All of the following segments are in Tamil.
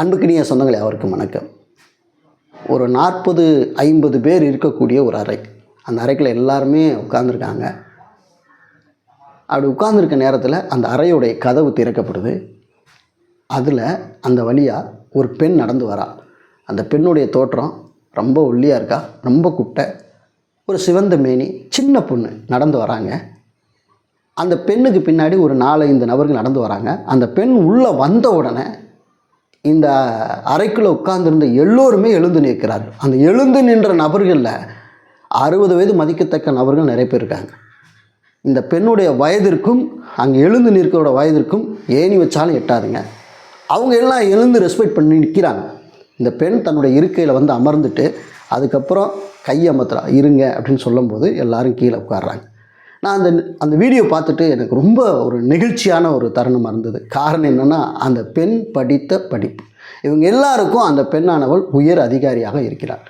அன்புக்கினிய சொந்தங்களே அவருக்கு வணக்கம். ஒரு நாற்பது ஐம்பது பேர் இருக்கக்கூடிய ஒரு அறை. அந்த அறைக்குள்ள எல்லாருமே உட்காந்துருக்காங்க அப்படி உட்காந்துருக்க நேரத்தில் அந்த அறையுடைய கதவு திறக்கப்படுது. அதில் அந்த வழியாக ஒரு பெண் நடந்து வரா. அந்த பெண்ணுடைய தோற்றம் ரொம்ப ஒல்லியாக இருக்கா ரொம்ப குட்டை ஒரு சிவந்த மேனி சின்ன பொண்ணு நடந்து வராங்க. அந்த பெண்ணுக்கு பின்னாடி ஒரு நாலஞ்சு நபர்கள் நடந்து வராங்க. அந்த பெண் உள்ளே வந்த உடனே இந்த அறைக்குள்ளே உட்கார்ந்திருந்த எல்லோருமே எழுந்து நிற்கிறார்கள். அந்த எழுந்து நின்ற நபர்களில் அறுபது வயது மதிக்கத்தக்க நபர்கள் நிறைய பேர் இருக்காங்க. இந்த பெண்ணுடைய வயதிற்கும் அங்கே எழுந்து நிற்கிறோட வயதிற்கும் ஏணி வச்சாலும் எட்டாதுங்க. அவங்க எல்லாம் எழுந்து ரெஸ்பெக்ட் பண்ணி நிற்கிறாங்க. இந்த பெண் தன்னுடைய இருக்கையில் வந்து அமர்ந்துட்டு அதுக்கப்புறம் கையமத்துறா இருங்க அப்படின்னு சொல்லும்போது எல்லாரும் கீழே உட்கார்றாங்க. நான் அந்த அந்த வீடியோ பார்த்துட்டு எனக்கு ரொம்ப ஒரு நெகிழ்ச்சியான ஒரு தருணமாக இருந்தது. காரணம் என்னென்னா அந்த பெண் படித்த படிப்பு. இவங்க எல்லாருக்கும் அந்த பெண்ணானவள் உயர் அதிகாரியாக இருக்கிறார்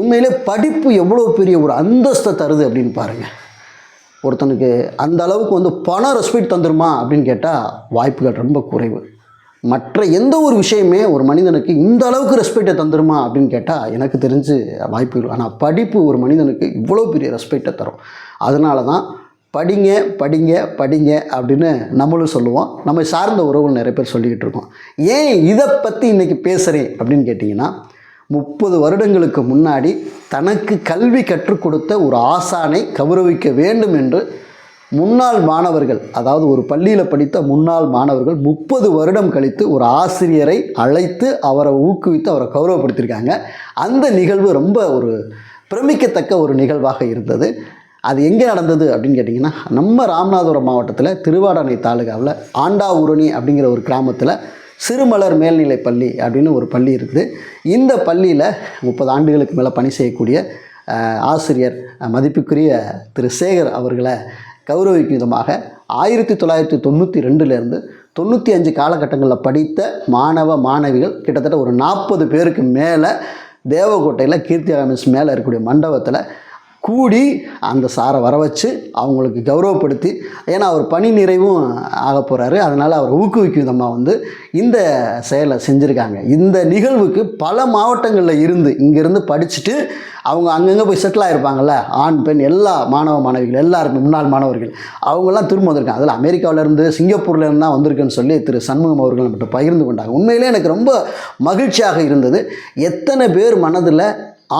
உண்மையிலே படிப்பு எவ்வளோ பெரிய ஒரு அந்தஸ்தை தருது அப்படின்னு பாருங்கள் ஒருத்தனுக்கு அந்த அளவுக்கு வந்து பணம் ரெஸ்பெக்ட் தந்துருமா அப்படின்னு கேட்டால் வாய்ப்புகள் ரொம்ப குறைவு. மற்ற எந்த ஒரு விஷயமே ஒரு மனிதனுக்கு இந்த அளவுக்கு ரெஸ்பெக்டை தந்துருமா அப்படின்னு கேட்டால் எனக்கு தெரிஞ்சு வாய்ப்புகள் ஆனால் படிப்பு ஒரு மனிதனுக்கு இவ்வளோ பெரிய ரெஸ்பெக்டை தரும். அதனால தான் படிங்க படிங்க படிங்க அப்படின்னு நம்மளும் சொல்லுவோம். நம்ம சார்ந்த உறவுகள் நிறைய பேர் சொல்லிக்கிட்டு இருக்கோம். ஏன் இதை பற்றி இன்றைக்கி பேசுகிறேன் அப்படின்னு கேட்டிங்கன்னா முப்பது வருடங்களுக்கு முன்னாடி தனக்கு கல்வி கற்றுக் கொடுத்த ஒரு ஆசானை கௌரவிக்க வேண்டும் என்று முன்னாள் மாணவர்கள் அதாவது ஒரு பள்ளியில் படித்த முன்னாள் மாணவர்கள் முப்பது வருடம் கழித்து ஒரு ஆசிரியரை அழைத்து அவரை ஊக்குவித்து அவரை கௌரவப்படுத்தியிருக்காங்க. அந்த நிகழ்வு ரொம்ப ஒரு பிரமிக்கத்தக்க ஒரு நிகழ்வாக இருந்தது. அது எங்கே நடந்தது அப்படின்னு கேட்டிங்கன்னா நம்ம ராமநாதபுரம் மாவட்டத்தில் திருவாடானை தாலுகாவில் ஆண்டாவூரணி அப்படிங்கிற ஒரு கிராமத்தில் சிறுமலர் மேல்நிலை பள்ளி அப்படின்னு ஒரு பள்ளி இருக்குது. இந்த பள்ளியில் முப்பது ஆண்டுகளுக்கு மேலே பணி செய்யக்கூடிய ஆசிரியர் மதிப்புக்குரிய திரு சேகர் அவர்களை கௌரவிக்கும் விதமாக ஆயிரத்தி தொள்ளாயிரத்தி தொண்ணூற்றி ரெண்டுலேருந்து தொண்ணூற்றி அஞ்சு காலகட்டங்களில் படித்த மாணவ மாணவிகள் கிட்டத்தட்ட ஒரு நாற்பது பேருக்கு மேலே தேவகோட்டையில் கீர்த்தி மிஸ் மேலே இருக்கக்கூடிய மண்டபத்தில் கூடி அந்த சாரை வர வச்சு அவங்களுக்கு கௌரவப்படுத்தி ஏன்னா அவர் பணி நிறைவும் ஆக போகிறாரு அதனால் அவரை ஊக்குவிக்கும் விதமாக வந்து இந்த செயலை செஞ்சுருக்காங்க. இந்த நிகழ்வுக்கு பல மாவட்டங்களில் இருந்து இங்கேருந்து படிச்சுட்டு அவங்க அங்கங்கே போய் செட்டில் ஆகிருப்பாங்கள்ல ஆண் பெண் எல்லா மாணவ மாணவிகள் எல்லாருமே முன்னாள் மாணவர்கள் அவங்கெல்லாம் திரும்ப வந்திருக்காங்க. அதில் அமெரிக்காவிலேருந்து சிங்கப்பூர்லேருந்து தான் வந்திருக்குன்னு சொல்லி திரு சண்முகம் அவர்கள் நம்மகிட்ட பகிர்ந்து கொண்டாங்க. உண்மையிலே எனக்கு ரொம்ப மகிழ்ச்சியாக இருந்தது. எத்தனை பேர் மனதில்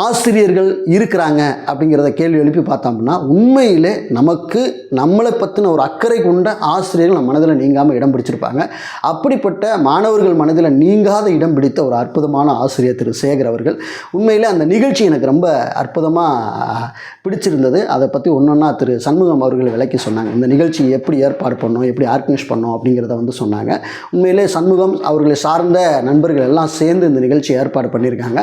ஆசிரியர்கள் இருக்கிறாங்க அப்படிங்கிறத கேள்வி எழுப்பி பார்த்தோம்னா உண்மையிலே நமக்கு நம்மளை பற்றின ஒரு அக்கறை கொண்ட ஆசிரியர்கள் நம்ம மனதில் நீங்காமல் இடம் பிடிச்சிருப்பாங்க. அப்படிப்பட்ட மாணவர்கள் மனதில் நீங்காத இடம் பிடித்த ஒரு அற்புதமான ஆசிரியர் திரு சேகர் அவர்கள். உண்மையிலே அந்த நிகழ்ச்சி எனக்கு ரொம்ப அற்புதமாக பிடிச்சிருந்தது. அதை பற்றி ஒன்றொன்னா திரு சண்முகம் அவர்கள் விளக்கி சொன்னாங்க. இந்த நிகழ்ச்சி எப்படி ஏற்பாடு பண்ணோம் எப்படி ஆர்கனைஸ் பண்ணோம் அப்படிங்கிறத வந்து சொன்னாங்க. உண்மையிலே சண்முகம் அவர்களை சார்ந்த நண்பர்கள் எல்லாம் சேர்ந்து இந்த நிகழ்ச்சி ஏற்பாடு பண்ணியிருக்காங்க.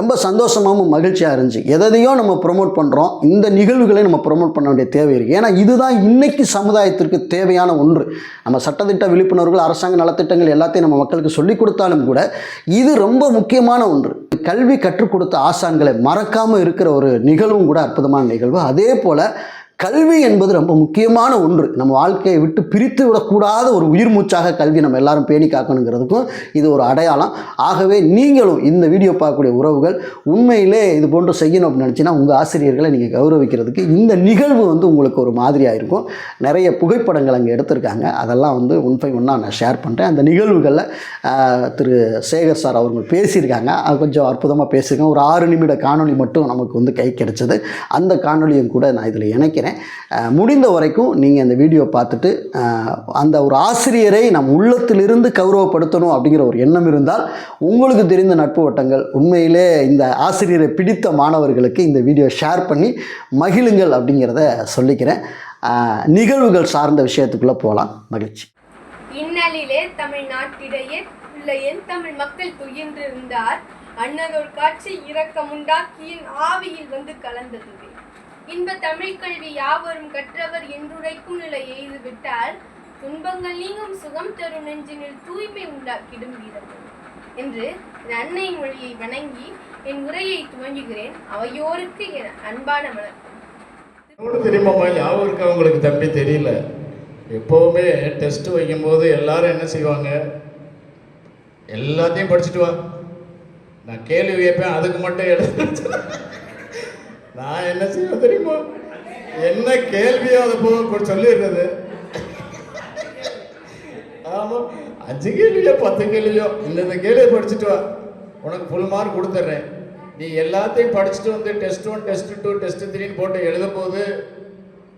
ரொம்ப சந்தோஷமாகவும் மகிழ்ச்சியாக இருந்துச்சு. எதையோ நம்ம ப்ரொமோட் பண்ணுறோம் இந்த நிகழ்வுகளை நம்ம ப்ரொமோட் பண்ண வேண்டிய தேவை இருக்குது ஏன்னா இதுதான் இன்னைக்கு சமுதாயத்திற்கு தேவையான ஒன்று. நம்ம சட்டத்திட்ட விழிப்புணர்வுகள் அரசாங்க நலத்திட்டங்கள் எல்லாத்தையும் நம்ம மக்களுக்கு சொல்லிக் கொடுத்தாலும் கூட இது ரொம்ப முக்கியமான ஒன்று. கல்வி கற்றுக் கொடுத்த ஆசான்களை மறக்காமல் இருக்கிற ஒரு நிகழ்வும் கூட அற்புதமான நிகழ்வு. அதே போல் கல்வி என்பது ரொம்ப முக்கியமான ஒன்று. நம்ம வாழ்க்கையை விட்டு பிரித்து விடக்கூடாத ஒரு உயிர் மூச்சாக கல்வி நம்ம எல்லாரும் பேணி காக்கணுங்கிறதுக்கும் இது ஒரு அடையாளம். ஆகவே நீங்களும் இந்த வீடியோ பார்க்கக்கூடிய உறவுகள் உண்மையிலே இது போன்று செய்யணும் அப்படின்னு நினச்சின்னா உங்கள் ஆசிரியர்களை நீங்கள் கௌரவிக்கிறதுக்கு இந்த நிகழ்வு வந்து உங்களுக்கு ஒரு மாதிரியாக இருக்கும். நிறைய புகைப்படங்கள் அங்கே எடுத்திருக்காங்க. அதெல்லாம் வந்து ஒன் பை ஒன்னாக நான் ஷேர் பண்ணுறேன் அந்த நிகழ்வுகளில் திரு சேகர் சார் அவங்க பேசியிருக்காங்க. அது கொஞ்சம் அற்புதமாக பேசியிருக்காங்க. ஒரு ஆறு நிமிட காணொலி மட்டும் நமக்கு வந்து கை கிடைச்சது. அந்த காணொலியும் கூட நான் இதில் இணைக்கிறேன். அஹ் முடிந்த வரைக்கும் நீங்கள் அந்த வீடியோ பார்த்துட்டு அந்த ஒரு ஆசிரியரை நம் உள்ளத்திலிருந்து கௌரவப்படுத்தணும் அப்படிங்கிற ஒரு எண்ணம் இருந்தால் உங்களுக்கு தெரிந்த நட்பு வட்டங்கள் உண்மையிலே இந்த ஆசிரியரை பிடித்த மாணவர்களுக்கு இந்த வீடியோ ஷேர் பண்ணி மகிழுங்கள் அப்படிங்கிறத சொல்லிக்கிறேன். நிகழ்வுகள் சார்ந்த விஷயத்துக்குள்ளே போகலாம். மகிழ்ச்சி. இந்நாளிலே தமிழ்நாட்டிடையே உள்ள என் தமிழ் மக்கள் துயின்றிருந்தார். அன்னதோர் காட்சி இரக்கமுண்டாக்கியின் ஆவியில் வந்து கலந்தது. இன்ப தமிழ் கல்வி யாவரும் கற்றவர் என்றுரைக்கும் நிலை எய்து விட்டால் துன்பங்கள் நீங்கும் சுகம் தரும் நெஞ்சினில் தூய்மை உண்டாக்கிடும் வீரம் என்று என் அன்னை மொழியை வணங்கி என் உரையை துவங்குகிறேன். அவையோருக்கு என் அன்பான வணக்கம். கூட தெரியுமாம்மா யாவருக்கு அவங்களுக்கு தம்பி தெரியல. எப்போவுமே டெஸ்ட் வைக்கும்போது எல்லாரும் என்ன செய்வாங்க? எல்லாத்தையும் படிச்சுட்டு வா. நான் கேள்வி கேட்பேன் அதுக்கு மட்டும் எழுத நான் என்ன செய்வேன் தெரியுமா? என்ன கேள்வியோ அதை போக சொல்லிடுறது. ஆமா அஞ்சு கேள்வியோ பத்து கேள்வியோ இந்தந்த கேள்வியை படிச்சுட்டு வா. உனக்கு ஃபுல் மார்க் கொடுத்துட்றேன் நீ எல்லாத்தையும் படிச்சுட்டு வந்து test one test two test த்ரீன்னு போட்டு எழுதும் போது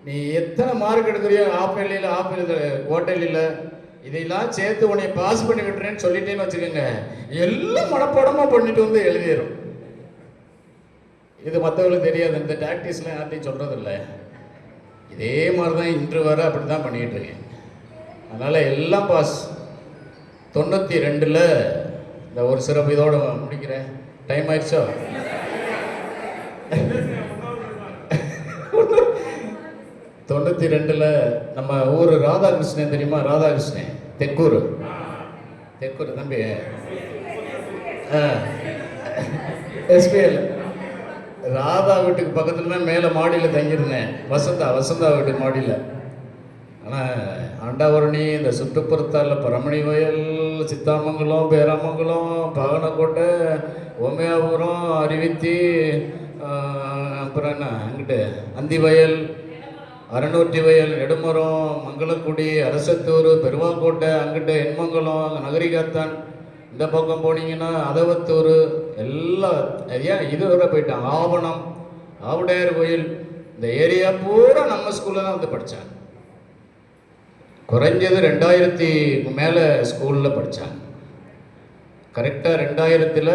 நீ எத்தனை மார்க் எடுக்கிறியோ ஆஃப் எல்லையில் ஆஃப் எழுத இல்லை இதையெல்லாம் சேர்த்து உன்னை பாஸ் பண்ணி விட்டுறேன்னு சொல்லிட்டேன்னு வச்சுக்கோங்க. எல்லாம் மனப்பாடமாக பண்ணிட்டு வந்து எழுதிடும் இது மற்றவங்களுக்கு தெரியாது. இந்த டாக்டிஸ்லாம் யார்ட்டையும் சொல்கிறதில்ல இதே மாதிரி தான் இன்று வர அப்படி தான் பண்ணிக்கிட்டு இருக்கேன். அதனால் எல்லாம் பாஸ். தொண்ணூற்றி ரெண்டில் இந்த ஒரு சிறப்பு இதோடு முடிக்கிறேன். டைம் ஆயிடுச்சோ? தொண்ணூற்றி ரெண்டில் நம்ம ஊர் ராதாகிருஷ்ணன் தெரியுமா? ராதாகிருஷ்ணன். தெக்கூர். தெக்கூர் தம்பி. ஆ. எஸ்பிஎல் ராதா வீட்டுக்கு பக்கத்தில் தான் மேலே மாடியில் தங்கியிருந்தேன். வசந்தா வசந்தா வீட்டு மாடியில். ஆனால் ஆண்டாவரணி இந்த சுற்றுப்புறத்தால் பரமணி வயல் சித்தாமங்கலம் பேராமங்கலம் பவனக்கோட்டை ஓமையாபுரம் அருவித்தி அப்புறம் என்ன அங்கிட்டு அந்திவயல் அறநூற்றி வயல் நெடுமரம் மங்களக்குடி அரசத்தூர் பெருமாக்கோட்டை அங்கிட்டு எண்மங்கலம் நகரிகாத்தான். இந்த பக்கம் போனீங்கன்னா அதவத்தூர் எல்லாம் ஏன் இது வரை போயிட்டான். ஆவணம் ஆவுடையார் கோயில் இந்த ஏரியா பூரா நம்ம ஸ்கூலில் தான் வந்து படித்தாங்க குறைஞ்சது ரெண்டாயிரத்தி மேலே ஸ்கூலில் படித்தாங்க கரெக்டாக ரெண்டாயிரத்தில்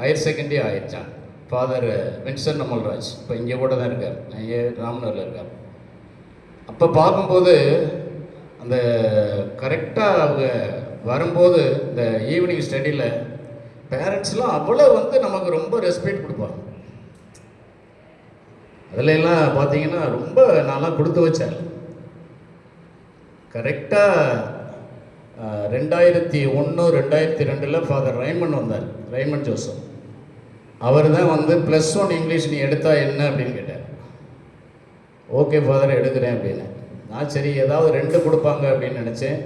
ஹையர் செகண்டரி ஆயிடுச்சான். ஃபாதர் வின்சன் அமல்ராஜ் இப்போ இங்கே கூட தான் இருக்கார். இங்கே ராமனூரில் இருக்கார். அப்போ பார்க்கும்போது அந்த கரெக்டாக அவங்க வரும்போது இந்த ஈவினிங் ஸ்டடியில் பேரண்ட்ஸ்லாம் அவ்வளோ வந்து நமக்கு ரொம்ப ரெஸ்பெக்ட் கொடுப்பாங்க. அதில் எல்லாம் பார்த்தீங்கன்னா ரொம்ப நான்லாம் கொடுத்து வச்சேன். கரெக்டாக ரெண்டாயிரத்தி ஒன்று ரெண்டாயிரத்தி ரெண்டில் ஃபாதர் ரைமன் வந்தார் ரைமன் ஜோசப் அவர் தான் வந்து ப்ளஸ் ஒன் இங்கிலீஷ் நீ எடுத்தா என்ன அப்படின்னு கேட்டார். ஓகே ஃபாதர் எடுக்கிறேன் அப்படின்னு. நான் சரி ஏதாவது ரெண்டு கொடுப்பாங்க அப்படின்னு நினச்சேன்.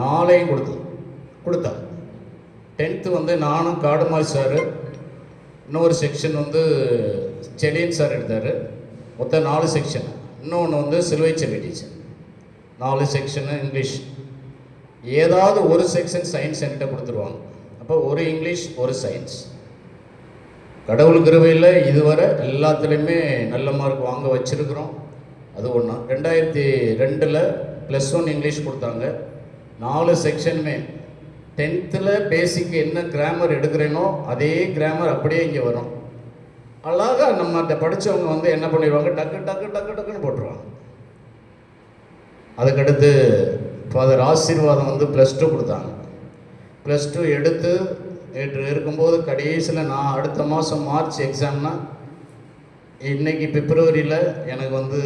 நாளையும் கொடுத்து கொடுத்தா. டென்த்து வந்து நானும் காடுமாய் சார் இன்னொரு செக்ஷன் வந்து செலியன் சார் எடுத்தார். மொத்தம் நாலு செக்ஷன் இன்னொன்று வந்து சிலுவை செல்வி டீச்சர் நாலு செக்ஷனு இங்கிலீஷ் ஏதாவது ஒரு செக்ஷன் சயின்ஸ் என்கிட்ட கொடுத்துருவாங்க. அப்போ ஒரு இங்கிலீஷ் ஒரு சயின்ஸ் கடவுள் கிருவையில் இதுவரை எல்லாத்துலேயுமே நல்ல மார்க் வாங்க வச்சுருக்குறோம். அது ஒன்றா ரெண்டாயிரத்தி ரெண்டில் ப்ளஸ் ஒன் இங்கிலீஷ் கொடுத்தாங்க. நாலு செக்ஷனுமே டென்த்தில் பேசிக் என்ன கிராமர் எடுக்கிறேனோ அதே கிராமர் அப்படியே இங்கே வரும். அழகாக நம்ம அந்த படித்தவங்க வந்து என்ன பண்ணிடுவாங்க? டக்கு டக்கு டக்கு டக்குன்னு போட்டுருவாங்க. அதுக்கடுத்து ஃபாதர் ஆசீர்வாதம் வந்து ப்ளஸ் டூ கொடுத்தாங்க. ப்ளஸ் டூ எடுத்து நேற்று இருக்கும்போது கடைசியில் நான் அடுத்த மாதம் மார்ச் எக்ஸாம்னா இன்னைக்கு பிப்ரவரியில் எனக்கு வந்து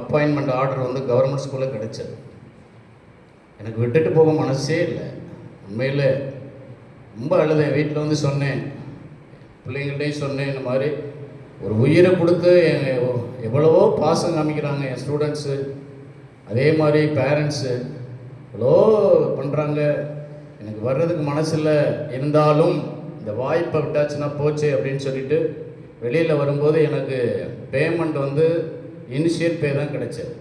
அப்பாயின்மெண்ட் ஆர்டர் வந்து கவர்மெண்ட் ஸ்கூலில் கிடச்சது. எனக்கு விட்டுட்டு போக மனசே இல்லை. உண்மையில் ரொம்ப அழுதேன். வீட்டில் வந்து சொன்னேன். பிள்ளைங்கள்ட்டையும் சொன்னேன் இந்த மாதிரி. ஒரு உயிரை கொடுத்து எவ்வளவோ பாசம் காமிக்கிறாங்க என் ஸ்டூடெண்ட்ஸு அதே மாதிரி பேரண்ட்ஸு எவ்வளோ பண்ணுறாங்க எனக்கு வர்றதுக்கு மனசில் இருந்தாலும் இந்த வாய்ப்பை விட்டாச்சுன்னா போச்சு அப்படின்னு சொல்லிட்டு வெளியில் வரும்போது எனக்கு பேமெண்ட் வந்து இனிஷியல் பே தான் கிடைச்சது.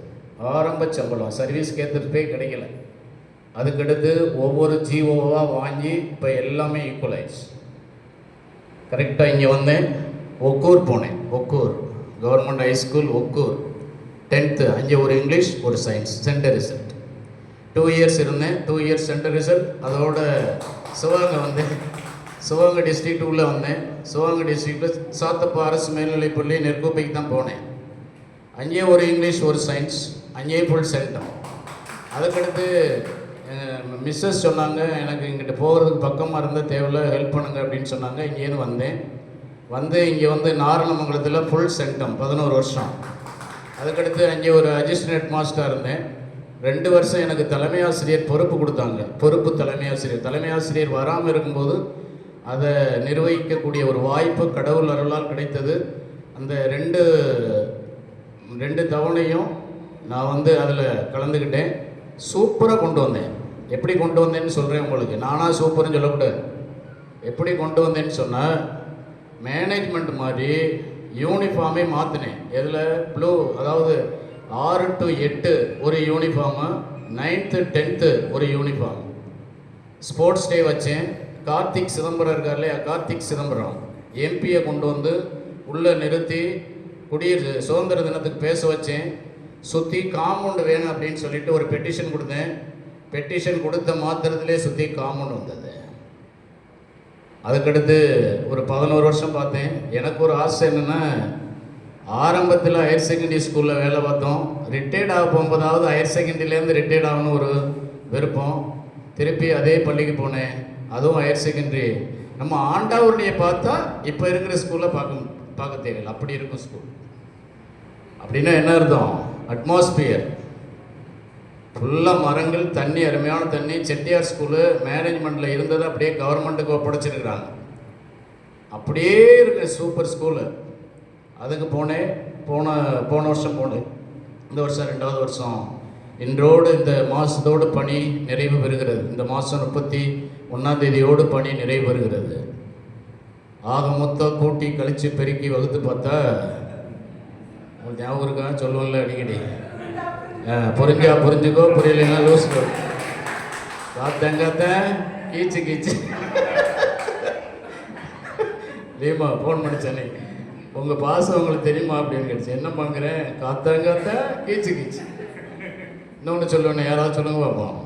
ஆரம்ப சம்பளம். சர்வீஸ்க்கு கேத்துட்டு பே கிடைக்கல. அதுக்கடுத்து ஒவ்வொரு ஜிஓவாக வாங்கி இப்போ எல்லாமே ஈக்குவலைஸ் கரெக்டாக இங்கே வந்தேன் ஒக்கூர் போனேன். Okkur. Government high school Okkur. Tenth அங்கே ஒரு இங்கிலீஷ் ஒரு science centre result two years இருந்தேன். டூ இயர்ஸ் சென்டர் ரிசல்ட் அதோட சிவகங்கை வந்தேன் சிவகங்கை டிஸ்ட்ரிக்ட் உள்ளே வந்தேன். சிவகங்கை டிஸ்ட்ரிக்டில் சாத்தப்பா அரசு மேல்நிலைப்பள்ளி நெற்கோப்பைக்கு தான் போனேன். அங்கேயே ஒரு இங்கிலீஷ் ஒரு சயின்ஸ் அங்கேயே ஃபுல் சென்டம் அதுக்கடுத்து மிஸ்ஸஸ் சொன்னாங்க எனக்கு இங்கிட்ட போகிறதுக்கு பக்கமாக இருந்தால் தேவையில்ல ஹெல்ப் பண்ணுங்க அப்படின்னு சொன்னாங்க. இங்கேருந்து வந்தேன். வந்து இங்கே வந்து நாரணமங்கலத்தில் ஃபுல் சென்டம் பதினோரு வருஷம். அதுக்கடுத்து அங்கே ஒரு அசிஸ்டன்ட் மாஸ்டராக இருந்தேன். ரெண்டு வருஷம் எனக்கு தலைமை ஆசிரியர் பொறுப்பு கொடுத்தாங்க. பொறுப்பு தலைமை ஆசிரியர். தலைமை ஆசிரியர் வராமல் இருக்கும்போது அதை நிர்வகிக்கக்கூடிய ஒரு வாய்ப்பு கடவுள் அருளால் கிடைத்தது. அந்த ரெண்டு ரெண்டு தவணையும் நான் வந்து அதில் கலந்துக்கிட்டேன். சூப்பராக கொண்டு வந்தேன். எப்படி கொண்டு வந்தேன்னு சொல்கிறேன் உங்களுக்கு. நானாக சூப்பர்னு சொல்லக்கூடாது. எப்படி கொண்டு வந்தேன்னு சொன்னால் மேனேஜ்மெண்ட் மாதிரி யூனிஃபார்மே மாற்றினேன் எதில்? ப்ளூ அதாவது ஆறு டு எட்டு ஒரு யூனிஃபார்மு நைன்த்து டென்த்து ஒரு யூனிஃபார்ம் ஸ்போர்ட்ஸ் டே வச்சேன். கார்த்திக் சிதம்பரம் இருக்கார் இல்லையா? கார்த்திக் சிதம்பரம். எம்பியை கொண்டு வந்து உள்ளே நிறுத்தி குடியரசு சுதந்திர தினத்துக்கு பேச வச்சேன். சுற்றி காம்பவுண்டு வேணும் அப்படின்னு சொல்லிட்டு ஒரு பெட்டிஷன் கொடுத்தேன். பெட்டிஷன் கொடுத்த மாத்திரத்திலே சுற்றி காமன் வந்தது. அதுக்கடுத்து ஒரு பதினோரு வருஷம் பார்த்தேன். எனக்கு ஒரு ஆசை என்னென்னா ஆரம்பத்தில் ஹையர் செகண்டரி ஸ்கூலில் வேலை பார்த்தோம். ரிட்டையர்ட் ஆக போகும்போதாவது ஹையர் செகண்டரியிலேருந்து ரிட்டையர்ட் ஆகணும் ஒரு விருப்பம். திருப்பி அதே பள்ளிக்கு போனேன். அதுவும் ஹையர் செகண்டரி நம்ம ஆண்டாவருடைய பார்த்தா இப்போ இருக்கிற ஸ்கூலில் பார்க்க பார்க்க தெரியல அப்படி இருக்கும் ஸ்கூல் அப்படின்னா என்ன அர்த்தம்? அட்மாஸ்பியர் ஃபுல்லாக மரங்கள் தண்ணி அருமையான தண்ணி செட்டியார் ஸ்கூலு மேனேஜ்மெண்ட்டில் இருந்ததை அப்படியே கவர்மெண்ட்டுக்கு ஒப்படைச்சிருக்கிறாங்க. அப்படியே இருக்கு சூப்பர் ஸ்கூலு அதுக்கு போனேன் போன போன வருஷம் போனேன் இந்த வருஷம் ரெண்டாவது வருஷம். இன்றோடு இந்த மாதத்தோடு பணி நிறைவு பெறுகிறது. இந்த மாதம் முப்பத்தி ஒன்றாந்தேதியோடு பணி நிறைவு பெறுகிறது. ஆக மொத்தம் கூட்டி கழித்து பெருக்கி வகுத்து பார்த்தா ஞாபகம் இருக்கா? சொல்லுவோம்ல அடிக்கடி. புரிஞ்சா புரிஞ்சுக்கோ புரியலைன்னா லூசுக்கோ காத்தங்காத்தேன் கீச்சு கீச்சு. லீமா ஃபோன் பண்ணி சென்னை உங்கள் பாசம் உங்களுக்கு தெரியுமா அப்படின்னு கேட்டுச்சு. என்ன பண்ணுறேன் காத்தாங்காத்தா கீச்சு கீச்சு. இன்னொன்று சொல்லுவேன் யாராவது சொல்லுங்க பார்ப்போம்.